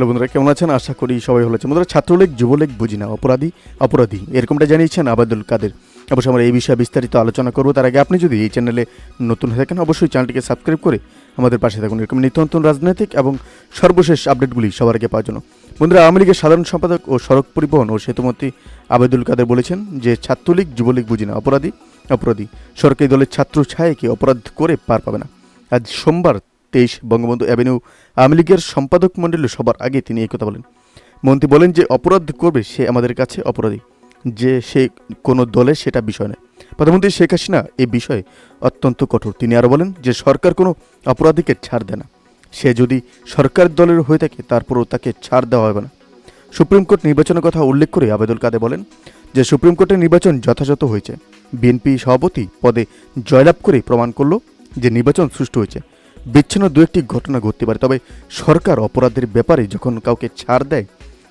বন্ধুরা, কেমন আছেন? আশা করি সবাই ভালো আছেন। বন্ধুরা, ছাত্রলীগ, যুবলীগ, বুঝি না, অপরাধী অপরাধী, এরকমটা জানিয়েছেন আবাদুল কাদের। অবশ্যই আমরা এই বিষয়ে বিস্তারিত আলোচনা করব। তার আগে আপনি যদি এই চ্যানেলে নতুন হয়ে থাকেন, অবশ্যই চ্যানেলটিকে সাবস্ক্রাইব করে আমাদের পাশে থাকুন। এরকম নিত্য নতুন রাজনৈতিক এবং সর্বশেষ আপডেটগুলি সবার আগে পাওয়ার জন্য। বন্ধুরা, আওয়ামী লীগের সাধারণ সম্পাদক ও সড়ক পরিবহন ও সেতুমন্ত্রী আবেদুল কাদের বলেছেন যে, ছাত্রলীগ, যুবলীগ, বুঝি না, অপরাধী অপরাধী, সরকারি দলের ছাত্র ছায়াকে অপরাধ করে পার পাবে না। আজ সোমবার তেইশ বঙ্গবন্ধু অ্যাভিনিউ আওয়ামী লীগের সম্পাদক মণ্ডলী সবার আগে তিনি এই কথা বলেন। মন্ত্রী বলেন যে অপরাধ করবে সে আমাদের কাছে অপরাধী, যে সে কোনো দলে সেটা বিষয় নয়। প্রধানমন্ত্রী শেখ হাসিনা এই বিষয়ে অত্যন্ত কঠোর। তিনি আরও বলেন যে সরকার কোনো অপরাধীকে ছাড় দেয় না। সে যদি সরকার দলের হয়ে থাকে, তারপরও তাকে ছাড় দেওয়া হবে না। সুপ্রিম কোর্ট নির্বাচনের কথা উল্লেখ করে আবেদুল কাদে বলেন যে সুপ্রিম কোর্টের নির্বাচন যথাযথ হয়েছে। বিএনপি সভাপতি পদে জয়লাভ করে প্রমাণ করল যে নির্বাচন সুষ্ঠু হয়েছে। বিচ্ছিন্ন দু একটি ঘটনা ঘটতে পারে। তবে সরকার অপরাধের ব্যাপারে যখন কাউকে ছাড় দেয়,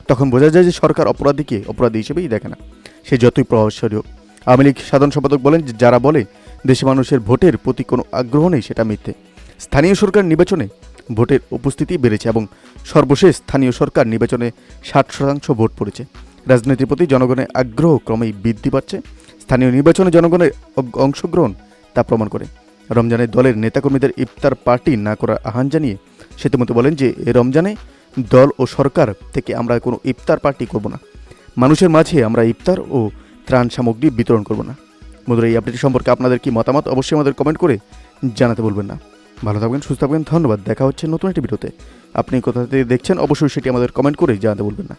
তখন বোঝা যায় যে সরকার অপরাধীকে অপরাধী হিসেবেই দেখে না। সে যতই প্রভাবশালী হোক। আওয়ামী লীগ সাধারণ সম্পাদক বলেন যে, যারা বলে দেশে মানুষের ভোটের প্রতি কোনো আগ্রহ নেই, সেটা মিথ্যে। স্থানীয় সরকার নির্বাচনে ভোটের উপস্থিতি বেড়েছে এবং সর্বশেষ স্থানীয় সরকার নির্বাচনে ষাট শতাংশ ভোট পড়েছে। রাজনীতির প্রতি জনগণের আগ্রহ ক্রমেই বৃদ্ধি পাচ্ছে। স্থানীয় নির্বাচনে জনগণের অংশগ্রহণ তা প্রমাণ করে। রমজানে দলের নেতাকর্মীদের ইফতার পার্টি না করার আহ্বান জানিয়ে সেতুমতো বলেন যে রমজানে দল ও সরকার থেকে আমরা কোনো ইফতার পার্টি করব না। মানুষের মাঝে আমরা ইফতার ও ত্রাণ সামগ্রী বিতরণ করব না। বন্ধুরা এই আপডেট সম্পর্কে আপনাদের কি মতামত, অবশ্যই আমাদের কমেন্ট করে জানাতে বলবেন না। ভালো থাকবেন, সুস্থ থাকবেন, ধন্যবাদ। দেখা হচ্ছে নতুন একটি ভিডিওতে। আপনি কোথা থেকে দেখছেন, অবশ্যই সেটি আমাদের কমেন্ট করে জানাতে বলবেন না।